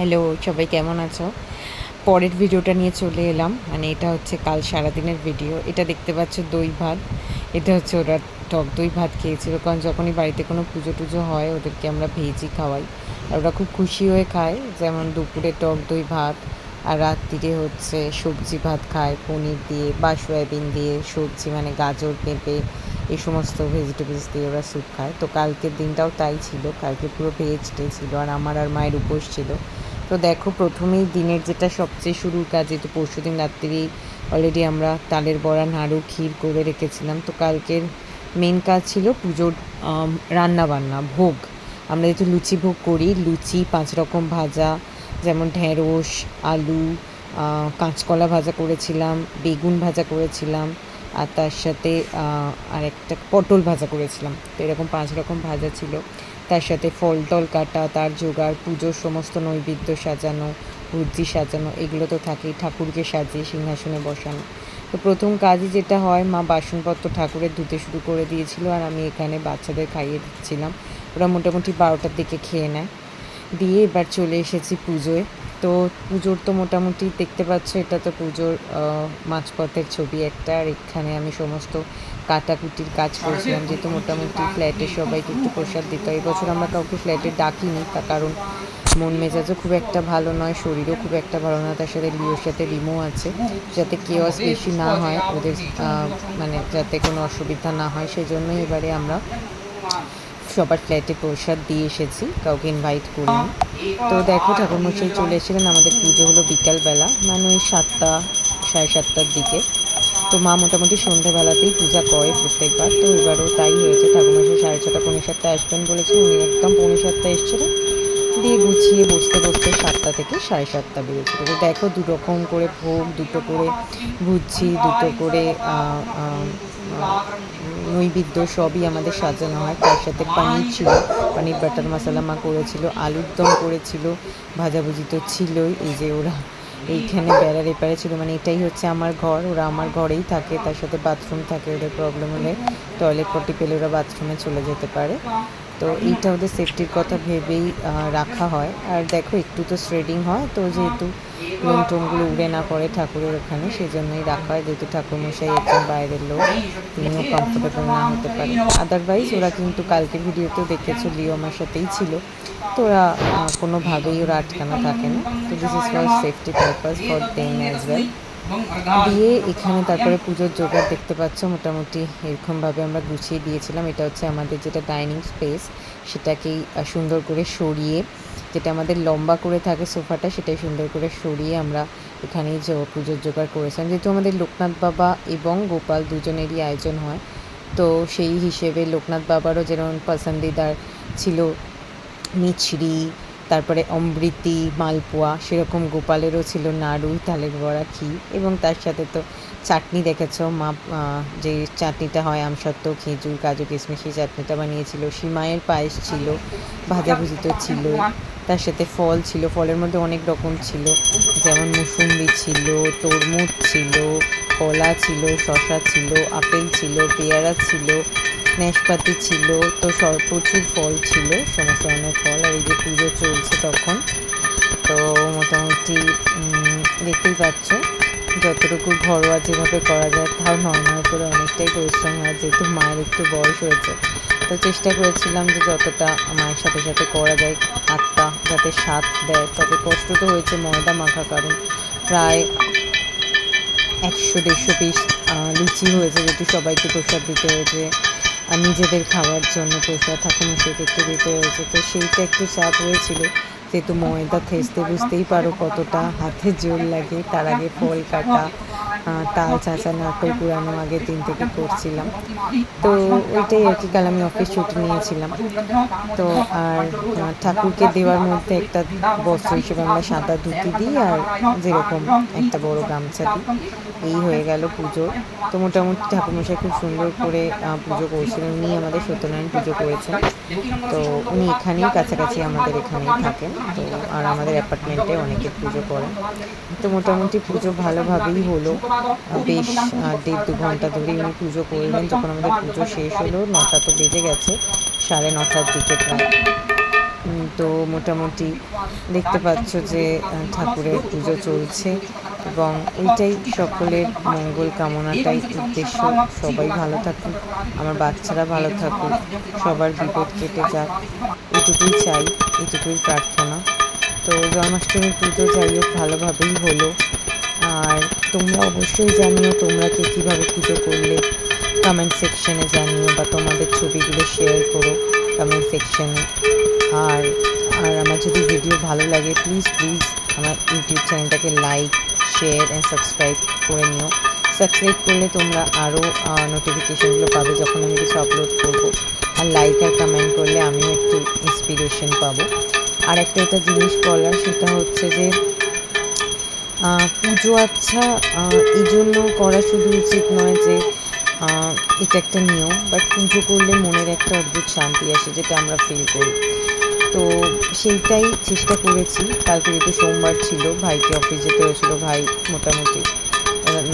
Hello, সবাই কেমন আছো? পরের ভিডিওটা নিয়ে চলে এলাম। মানে এটা হচ্ছে কাল সারাদিনের ভিডিও। এটা দেখতে পাচ্ছ দই ভাত। এটা হচ্ছে ওরা টক দই ভাত খেয়েছিল। কারণ যখনই বাড়িতে কোনো পুজো টুজো হয়, ওদেরকে আমরা ভেজই খাওয়াই। আর ওরা খুব খুশি হয়ে খায়। যেমন দুপুরে টক দই ভাত, আর রাত্রিরে হচ্ছে সবজি ভাত খায়। পনির দিয়ে বা সয়াবিন দিয়ে সবজি মানে গাজর, পেঁপে, এই সমস্ত ভেজিটেবলস দিয়ে ওরা স্যুপ খায়। তো কালকের দিনটাও তাই ছিল। কালকে পুরো ভেজ ডে ছিল। আর আমার আর মায়ের উপোস ছিল। তো দেখো, প্রথমেই দিনের যেটা সবচেয়ে শুরুর কাজ যেহেতু পরশু দিন রাত্রিরেই অলরেডি আমরা তালের বড়া, নাড়ু, ক্ষীর করে রেখেছিলাম। তো কালকের মেন কাজ ছিল পুজোর রান্না বান্না ভোগ। আমরা যেহেতু লুচি ভোগ করি, লুচি, পাঁচ রকম ভাজা, যেমন ঢেঁড়স, আলু কাঁচকলা ভাজা করেছিলাম, বেগুন ভাজা করেছিলাম আর তার সাথে আহ, আর একটা পটল ভাজা করেছিলাম। তো এরকম পাঁচ রকম ভাজা ছিল। তার সাথে ফল টল কাটা তার জোগাড় পুজোর সমস্ত নৈবেদ্য সাজানো বুদ্ধি সাজানো এগুলো তো থাকেই ঠাকুরকে সাজিয়ে সিংহাসনে বসানো। তো প্রথম কাজই যেটা হয় মা বাসনপত্র ঠাকুরের ধুতে শুরু করে দিয়েছিল আর আমি এখানে বাচ্চাদের খাইয়ে দিচ্ছিলাম। ওরা মোটামুটি বারোটার দিকে খেয়ে নেয়। দিয়ে এবার চলে এসেছি পুজোয়। তো পুজোর তো মোটামুটি দেখতে পাচ্ছ, এটা তো পুজোর মাঝপথের ছবি একটা, আর এখানে আমি সমস্ত কাটাকুটির কাজ করছিলাম, যেহেতু মোটামুটি ফ্ল্যাটে সবাইকে একটু প্রসাদ দিতে এবছর আমরা কাউকে ফ্ল্যাটে ডাকিনি, তার কারণ মন মেজাজও খুব একটা ভালো নয়, শরীরও খুব একটা ভালো নয় তার সাথে লিওর সাথে রিমো আছে, যাতে কেওয়াস বেশি না হয়, ওদের মানে যাতে কোনো অসুবিধা না হয় সেই জন্যই এবারে আমরা সবার ফ্ল্যাটে প্রসাদ দিয়ে এসেছি কাউকে ইনভাইট করিনি। তো দেখো ঠাকুরমশাই চলে এসেছিলেন আমাদের পুজো হলো বিকালবেলা মানে ওই সাতটা সাড়ে সাতটার দিকে। তো মা মোটামুটি সন্ধ্যেবেলাতেই পূজা করে প্রত্যেকবার তো এবারও তাই হয়েছে। ঠাকুরমশাই সাড়ে ছটা পৌনে সাতটা আসবেন বলেছে উনি একদম পৌনে সাতটা এসেছিলেন। দিয়ে গুছিয়ে বসতে বসতে সাতটা থেকে সাড়ে সাতটা বেজেছিল তো দেখো দু রকম করে ভোগ দুটো করে ভুজি দুটো করে নৈবেদ্য সবই আমাদের সাজানো হয়। তার সাথে পানির ছিল, পানির বাটার মশালা মা করেছিল, আলুর দম করেছিল, ভাজাভুজি তো ছিলই। এই যে ওরা এইখানে বেড়ার এপারে ছিল মানে এটাই হচ্ছে আমার ঘর, ওরা আমার ঘরেই থাকে, তার সাথে বাথরুম থাকে, ওদের প্রবলেম হলে টয়লেট পটি পেলে ওরা বাথরুমে চলে যেতে পারে। তো এইটা ওদের সেফটির কথা ভেবেই রাখা হয়। আর দেখো, একটু তো শ্রেডিং হয়, তো যেহেতু লোম টোমগুলো উড়ে না পড়ে ঠাকুরের ওখানে সেই জন্যই রাখা হয়। যেহেতু ঠাকুরমশাই একজন বাইরের লোক, তিনিও কমফোর্টেবল না হতে পারে। আদারওয়াইজ ওরা কিন্তু কালকের ভিডিওতেও দেখেছ, লিও আমার সাথেই ছিল। তো ওরা কোনোভাবেই ওরা আটকানো থাকে না। তো this is for safety purpose for them as well দিয়ে এখানে তারপরে পুজোর জোগাড় দেখতে পাচ্ছ মোটামুটি এরকমভাবে আমরা গুছিয়ে দিয়েছিলাম। এটা হচ্ছে আমাদের যেটা ডাইনিং স্পেস সেটাকেই সুন্দর করে সরিয়ে যেটা আমাদের লম্বা করে থাকে সোফাটা সেটাই সুন্দর করে সরিয়ে আমরা এখানেই পুজোর জোগাড় করেছিলাম। যেহেতু আমাদের লোকনাথ বাবা এবং গোপাল দুজনেরই আয়োজন হয় তো সেই হিসেবে লোকনাথ বাবারও যেরকম পছন্দিদার ছিল মিছরি তারপরে অমৃতি, মালপোয়া, সেরকম গোপালেরও ছিল নাড়ু, তালের বড়া ঘি এবং তার সাথে তো চাটনি দেখেছ, মা যে চাটনিটা হয় আমসত্ত্ব, খেজুর, কাজু, কিশমিশ, সেই চাটনিটা বানিয়েছিল। সিমাইয়ের পায়েস ছিল, ভাজাভুজি তো ছিলই তার সাথে ফল ছিল, ফলের মধ্যে অনেক রকম ছিল। যেমন মুসুম্বি ছিল, তরমুজ ছিল, কলা ছিল শশা ছিল, আপেল ছিল, পেয়ারা ছিল নাশপাতি ছিল। তো সব প্রচুর ফল ছিল, সমস্ত ধরনের ফল। আর এই যে পুজো চলছে তখন, তো মোটামুটি দেখতেই পাচ্ছ, যতটুকু ঘরোয়া যেভাবে করা যায়, তাও নর্মাল করে অনেকটাই পরিশ্রম। হয় যেহেতু মায়ের একটু বয়স হয়েছে তো চেষ্টা করেছিলাম যে যতটা মায়ের সাথে সাথে করা যায়, হাতটা যাতে স্বাদ দেয়, তবে কষ্ট তো হয়েছে ময়দা মাখা কারণ। প্রায় একশো দেড়শো পিস লুচি হয়েছে যেটি সবাইকে প্রসাদ দিতে হয়েছে আর নিজেদের খাওয়ার জন্য প্রসাদ ঠাকুমশাইকে একটু দিতে হয়েছে। তো সেইটা একটু চাপ হয়েছিল, যেহেতু ময়দা থেসতে বুঝতেই পারো কতটা হাতে জোর লাগে, তার আগে ফল কাটা তাল চাচা নারকেল পুরানো আগে দিন থেকে করছিলাম তো ওইটাই আর কি, কাল আমি অফিস ছুটি নিয়েছিলাম। তো আর ঠাকুরকে দেওয়ার মধ্যে একটা বস্ত্র হিসেবে আমরা সাদা ধুতি দিই আর যেরকম একটা বড় গামছা দিই। এই হয়ে গেল পুজো। তো মোটামুটি ঠাকুরমশাই খুব সুন্দর করে পুজো করছিলেন উনি আমাদের সত্যনারায়ণ পুজো করেছেন। তো উনি এখানেই কাছাকাছি আমাদের এখানেই থাকেন। তো আর আমাদের অ্যাপার্টমেন্টে অনেকে পুজো করেন। তো মোটামুটি পুজো ভালোভাবেই হলো। বেশ দেড় দু ঘণ্টা ধরে উনি পুজো করলেন যখন আমাদের পুজো শেষ হলো নটা তো বেজে গেছে সাড়ে নটার দিকে প্রায়। তো মোটামুটি দেখতে পাচ্ছ যে ঠাকুরের পুজো চলছে এবং এইটাই সকলের মঙ্গল কামনাটাই উদ্দেশ্য সবাই ভালো থাকুক আমার বাচ্চারা ভালো থাকুক সবার বিপদ কেটে যাক এটুকুই চাই এটুকুই প্রার্থনা। তো জন্মাষ্টমীর পুজো যাই হোক ভালোভাবেই হলো আর তোমরা অবশ্যই জানিও তোমরা কে কীভাবে পুজো করলে। কমেন্ট সেকশনে জানিও বা তোমাদের ছবিগুলো শেয়ার করো কমেন্ট সেকশনে আর আর আমার যদি ভিডিও ভালো লাগে প্লিজ প্লিজ আমার ইউটিউব চ্যানেলটাকে লাইক শেয়ার অ্যান্ড সাবস্ক্রাইব করে নিও। সাবস্ক্রাইব করলে তোমরা আরও নোটিফিকেশনগুলো পাবে যখন আমি কিছু আপলোড করব। আর লাইক আর কমেন্ট করলে আমিও একটু ইন্সপিরেশন পাবো। আর একটা এটা জিনিস বলার, সেটা হচ্ছে যে পুজো আচ্ছা এই জন্য করা শুধু উচিত নয় যে এটা একটা নিয়ম বাট পুজো করলে মনের একটা অদ্ভুত শান্তি আসে যেটা আমরা ফিল করি। তো সেইটাই চেষ্টা করেছি। কালকে যেহেতু সোমবার ছিল, ভাইকে অফিস যেতে হয়েছিল, ভাই মোটামুটি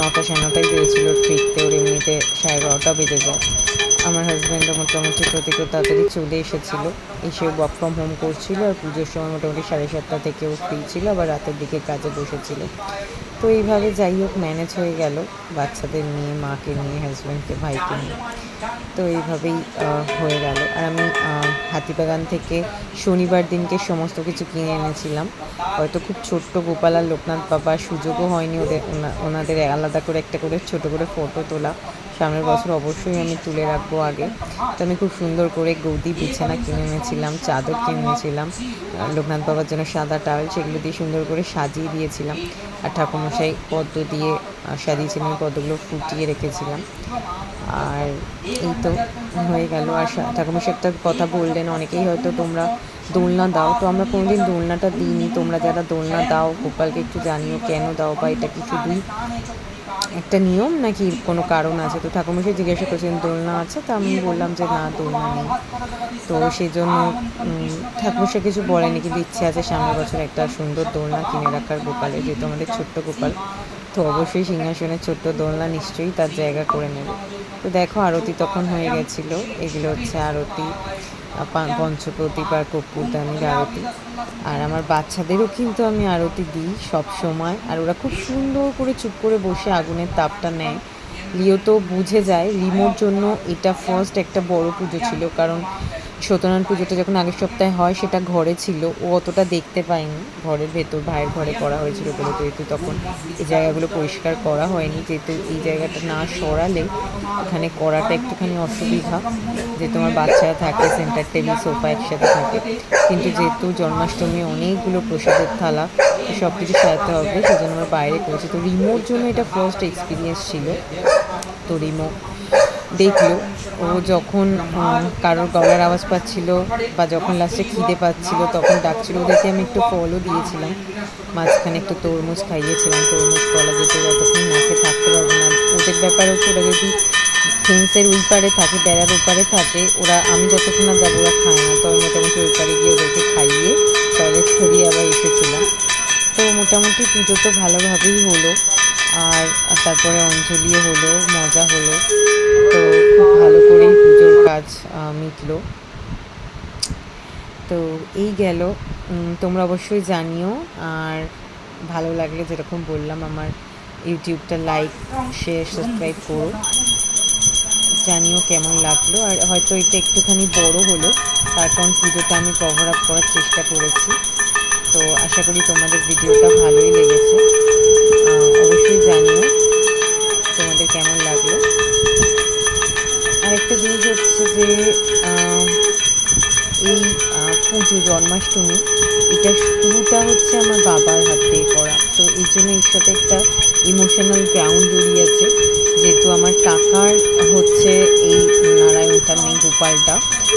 নটা সাড়ে নটায় বেরিয়েছিল ফিরতে ওর এমনিতে সাড়ে বারোটা বেজে যায়। আমার হাজব্যান্ডও মোটামুটি প্রতিকে তাড়াতাড়ি চলে এসেছিল। এসে ওয়ার্ক ফ্রম হোম করছিল আর পুজোর সময় মোটামুটি সাড়ে সাতটা থেকেও ফ্রি ছিল, আবার রাতের দিকে কাজে বসেছিল। তো এইভাবে যাই হোক ম্যানেজ হয়ে গেল। বাচ্চাদের নিয়ে, মাকে নিয়ে হাজব্যান্ডকে ভাইকে নিয়ে। তো এইভাবেই হয়ে গেল। আর আমি হাতিবাগান থেকে শনিবার দিনকে সমস্ত কিছু কিনে এনেছিলাম। হয়তো খুব ছোট্ট গোপাল আর লোকনাথ বাবা সুযোগও হয়নি ওদের ওনা- ওনাদের আলাদা করে একটা করে ছোট করে ফটো তোলা। সামনের বছর অবশ্যই আমি তুলে রাখব আগে। তো আমি খুব সুন্দর করে গৌদি বিছানা কিনে এনেছিলাম, চাদর কিনে এনেছিলাম। লোকনাথ বাবার জন্য সাদা টাওয়েল সেগুলো দিয়ে সুন্দর করে সাজিয়ে দিয়েছিলাম। আর ঠাকুমশাই পদ্ম দিয়ে সাজিয়েছিলাম পদ্মগুলো ফুটিয়ে রেখেছিলাম। আর এই তো হয়ে গেল। আর ঠাকুরমশাই একটা কথা বললেন অনেকেই হয়তো তোমরা দোলনা দাও। তো আমরা কোনোদিন দোলনাটা দিইনি। তোমরা যারা দোলনা দাও গোপালকে একটু জানিও কেন দাও বা এটা কি শুধুই একটা নিয়ম নাকি কোনো কারণ আছে? তো ঠাকুরমশাই জিজ্ঞাসা করছেন দোলনা আছে? তো আমি বললাম যে না দোলনা নেই। তো সেই জন্য উম, ঠাকুরমশাই কিছু বলেনি কিন্তু ইচ্ছে আছে সামনের বছর একটা সুন্দর দোলনা কিনে রাখার গোপালে যেহেতু আমাদের ছোট্ট গোপাল। তো অবশ্যই সিংহাসনের ছোট্ট দোলনা নিশ্চয়ই তার জায়গা করে নেবে। তো দেখো আরতি তখন হয়ে গেছিল। এগুলো হচ্ছে আরতি পঞ্চপ্রদীপ আর কর্পূরদানির আরতি। আর আমার বাচ্চাদেরও কিন্তু আমি আরতি দিই সব সময়। আর ওরা খুব সুন্দর করে চুপ করে বসে আগুনের তাপটা নেয়। লিও তো বুঝে যায় রিমোর জন্য এটা ফার্স্ট একটা বড় পুজো ছিল। কারণ সত্যনারায়ণ পুজোটা যখন আগের সপ্তাহে হয়, সেটা ঘরে ছিল। ও অতটা দেখতে পায়নি। ঘরের ভেতর, ভাইয়ের ঘরে করা হয়েছিল বলে যেহেতু তখন এই জায়গাগুলো পরিষ্কার করা হয়নি। যেহেতু এই জায়গাটা না সরালে এখানে করাটা একটুখানি অসুবিধা যে তোমার বাচ্চারা থাকে সেন্টার টেবিল সোফা একসাথে থাকে। কিন্তু যেহেতু জন্মাষ্টমী, অনেকগুলো প্রসাদের থালা সব কিছু সাজাতে হবে। সেজন্য আমরা বাইরে করেছি। তো রিমোর জন্য এটা ফার্স্ট এক্সপিরিয়েন্স ছিল। তো রিমো দেখল। ও যখন কারোর গলার আওয়াজ পাচ্ছিল বা যখন লাস্টে খিদে পাচ্ছিল, তখন ডাকছিল। ওদেরকে আমি একটু ফলও দিয়েছিলাম। মাঝখানে একটু তরমুজ খাইয়েছিলাম। তরমুজ কলা যেতে যতক্ষণ নাকে থাকতে পারবে না। ওদের ব্যাপারে হচ্ছে ওরা যদি ফেন্সের ওই পারে থাকে, বেড়ার ওপারে থাকে, ওরা, আমি যতক্ষণ না যাব, ওরা খায় না। তো মোটামুটি ওই পারে গিয়ে ওদেরকে খাইয়ে টয়লেট ছড়িয়ে আবার এসেছিলাম। তো মোটামুটি পুজো তো ভালোভাবেই হলো। আর তারপরে অঞ্জলিও হলো, মজা হলো। তো খুব ভালো করেই পুজোর কাজ মিটলো। তো এই গেল। তোমরা অবশ্যই জানিও। আর ভালো লাগলে যেরকম বললাম, আমার ইউটিউবটা লাইক শেয়ার সাবস্ক্রাইব করো। জানিও কেমন লাগল। আর হয়তো এটা একটুখানি বড় হলো তার কারণ পুজোটা আমি কভার আপ করার চেষ্টা করেছি। তো আশা করি তোমাদের ভিডিওটা ভালোই লেগেছে। অবশ্যই জানিও। তোমাদের কেমন লাগল? আরেকটা জিনিস হচ্ছে যে এই পুজো জন্মাষ্টমী এটা শুরুটা হচ্ছে আমার বাবার হাত দিয়ে করা। তো এই জন্য এর সাথে একটা ইমোশনাল গ্রাউন্ড জড়িয়ে আছে। যেহেতু আমার কাকার হচ্ছে এই নারায়ণটা মেয়ে গোপালটা।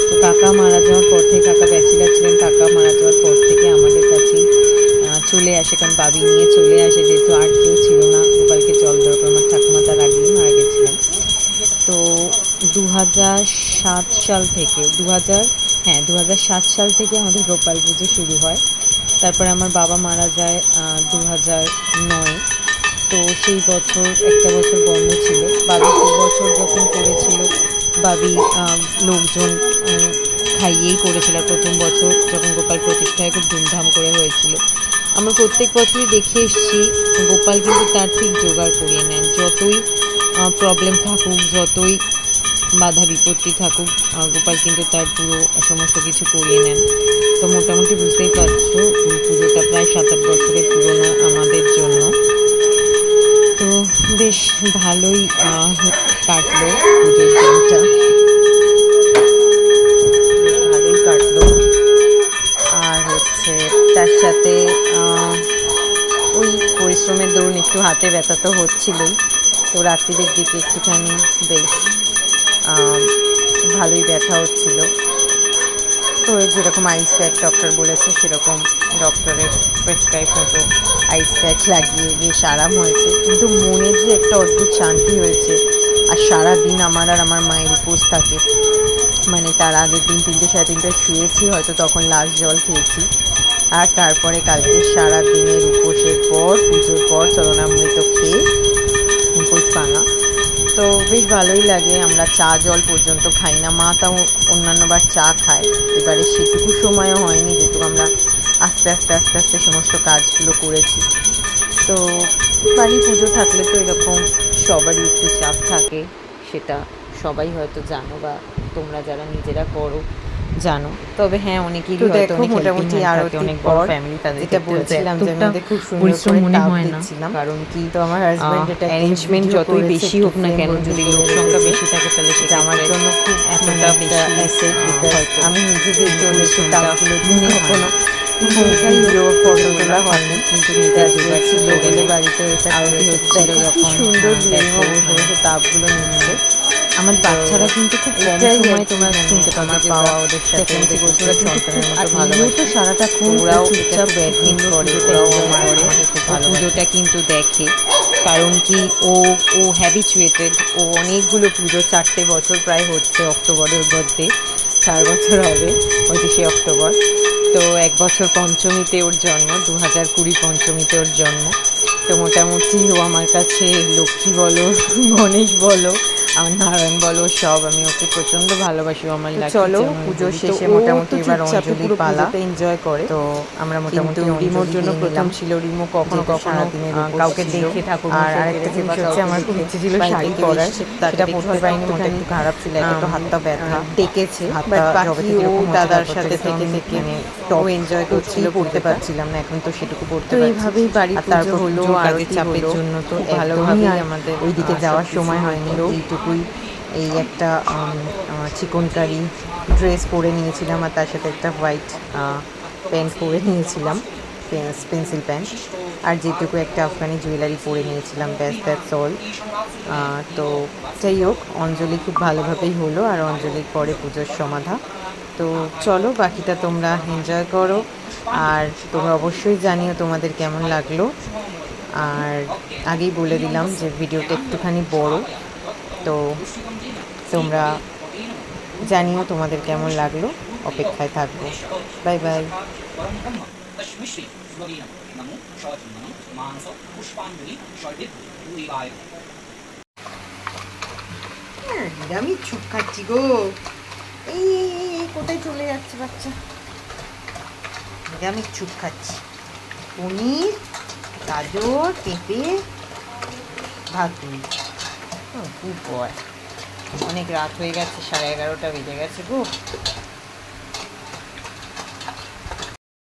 তো কাকা মারা যাওয়ার পর থেকে কাকা ব্যাচেলার ছিলেন কাকা মারা যাওয়ার পর থেকে আমাদের আহ, চলে আসে, কারণ বাবি নিয়ে চলে আসে, যেহেতু আর কেউ ছিল না, গোপালকে জল দরকার আমার ঠাকুমা তার আগেই মারা গেছিলেন। তো দু সাত সাল থেকে দু হাজার হ্যাঁ দু সাত সাল থেকে আমাদের গোপাল পুজো শুরু হয়। তারপরে আমার বাবা মারা যায় দু হাজার নয়। তো সেই বছর একটা বছর বন্ধ ছিল। বাবি দু বছর যখন করেছিল, বাবি লোকজন খাইয়েই করেছিল। প্রথম বছর যখন গোপাল প্রতিষ্ঠায় খুব ধুমধাম করে হয়েছিল। আমরা প্রত্যেক বছরই দেখে এসেছি, গোপাল কিন্তু তার ঠিক জোগাড় করিয়ে নেন। যতই প্রবলেম থাকুক, যতই বাধা বিপত্তি থাকুক গোপাল কিন্তু তার পুরো সমস্ত কিছু করিয়ে নেন। তো মোটামুটি বুঝতেই পারছ পুজোটা প্রায় সাত আট বছরের পুরনো আমাদের জন্য। তো বেশ ভালোই কাটলো পুজোর দিনটা। ভালোই কাটলো। আর হচ্ছে তার সাথে পরিশ্রমের দরুন একটু হাতে ব্যথা তো হচ্ছিলই, তো রাত্রিদের দিকে একটুখানি বেশ ভালোই ব্যথা হচ্ছিল। তো যেরকম আইস প্যাক ডক্টর বলেছে, সেরকম ডক্টরের প্রেসক্রাইব মতো আইস প্যাক লাগিয়ে বেশ আরাম হয়েছে। কিন্তু মনে যে একটা অদ্ভুত শান্তি হয়েছে, আর সারা দিন আমার আর আমার মায়ের উপোস থাকে। মানে তার আগের দিন তিনটে, সাড়ে তিনটে শুয়েছি, হয়তো তখন লাস্ট জল খেয়েছি। আর তারপরে কালকে সারা দিনের উপোসের পর, পুজোর পর চরণামৃত খেয়ে উপোস ভাঙা। তো বেশ ভালোই লাগে, আমরা চা জল পর্যন্ত খাই না। মা তাও অন্যান্যবার চা খায়। এবারে সেটুকু সময়ও হয়নি যেহেতু আমরা আস্তে আস্তে আস্তে আস্তে সমস্ত কাজগুলো করেছি। তো বাড়ি পুজো থাকলে তো এরকম সবারই একটু চাপ থাকে, সেটা সবাই হয়তো জানো বা তোমরা যারা নিজেরা করো। জানো। তবে হ্যাঁ অনেকেই তো হয়তো দেখো অনেক মোটামুটি আরও অনেক বড় ফ্যামিলি তাদের হয়তো বলছিলাম যে আমাদের খুব সুন্দর করে মনে হয় না। কারণ কি তো আমার হাজবেন্ড এটা অ্যারেঞ্জমেন্ট যতই বেশি হোক না কেন যদি লোক সংখ্যা বেশি থাকে তাহলে সেটা সেটা আমার জন্য খুব এতটা এতটা বেশি বেশি আহ, হয়তো আমি নিজেদের জন্য একটু পরিশ্রমটা টাপগুলো মনে দিই না। কখনো ফটো তোলা হয়নি। কিন্তু এটা ছিল বাড়িতে এটা সুন্দর তাপগুলো নিচ্ছে। আমার বাচ্চারা কিন্তু খুব কম সময় তোমরা শুনতে যে পাওয়া ওদের সাথে ওদের ওরা কিন্তু খুব-। এমনিও তো সারাটাক্ষণ ওরাও চুপচাপ ব্যাটিং করে ওরাও আমার খুব ভালো পুজোটা কিন্তু দেখে। কারণ কি ও ও হ্যাবিচুয়েটেড ও অনেকগুলো পুজো চারটে বছর প্রায় হচ্ছে অক্টোবরের মধ্যে চার বছর হবে পঁচিশে অক্টোবর। তো এক বছর পঞ্চমীতে ওর জন্ম দু হাজার কুড়ি পঞ্চমীতে ওর জন্ম। তো মোটামুটি ও আমার কাছে লক্ষ্মী বলো গণেশ বলো আমার নারায়ণ বলো সব আমি ওকে প্রচণ্ড ভালোবাসি আমার লাকি চলো পুজোর শেষে মোটামুটি এবার পুরো পালা। এনজয় করে। তো আমরা মোটামুটি রিমোর জন্য প্রথম ছিল রিমো কখনো কখনো উপোস কাউকে দেখে ঠাকুর আর আরেকটা জিনিস হচ্ছে আমার খুব ইচ্ছে ছিল শাড়ি পরার সেটা পরতে পারিনি মনটা একটু খারাপ ছিল একে তো হাতটা ব্যথা। ডেকেছে থেকে দাদার সাথে থেকে থেকে থেকে top এনজয় করছিল পড়তে পারছিলাম না এখন তো সেটুকু পড়তে পারছি। এইভাবেই বাড়ি তারপর পুজো হলো আর চাপের জন্য তো ভালোভাবেই আমাদের ওইদিকে যাওয়ার সময় হয়নি হলো। এইটুকুই এই একটা চিকন কারি ড্রেস পরে নিয়েছিলাম আর তার সাথে একটা হোয়াইট প্যান্ট পরে নিয়েছিলাম পেন্সিল প্যান্ট আর যেটুকু একটা আফগানি জুয়েলারি পরে নিয়েছিলাম, ব্যাস দ্যাটস অল তো যাই হোক, অঞ্জলি খুব ভালোভাবেই হলো আর অঞ্জলির পরে পুজোর সমাধা। তো চলো, বাকিটা তোমরা এনজয় করো আর তোমরা অবশ্যই জানিও তোমাদের কেমন লাগল। আর আগেই বলে দিলাম যে ভিডিওটা একটুখানি বড়। তো তোমরা জানিও তোমাদের কেমন লাগল। অপেক্ষায় থাকব। Bye bye. হ্যাঁ, আমি চুপ খাচ্ছি গো। এই কোথায় চলে যাচ্ছে বাচ্চা? আমি চুপ খাচ্ছি। পনির, গাজর, পেঁপে, ভাত। Good boy. অনেক রাত হয়ে গেছে সাড়ে এগারোটা বেজে গেছে গো।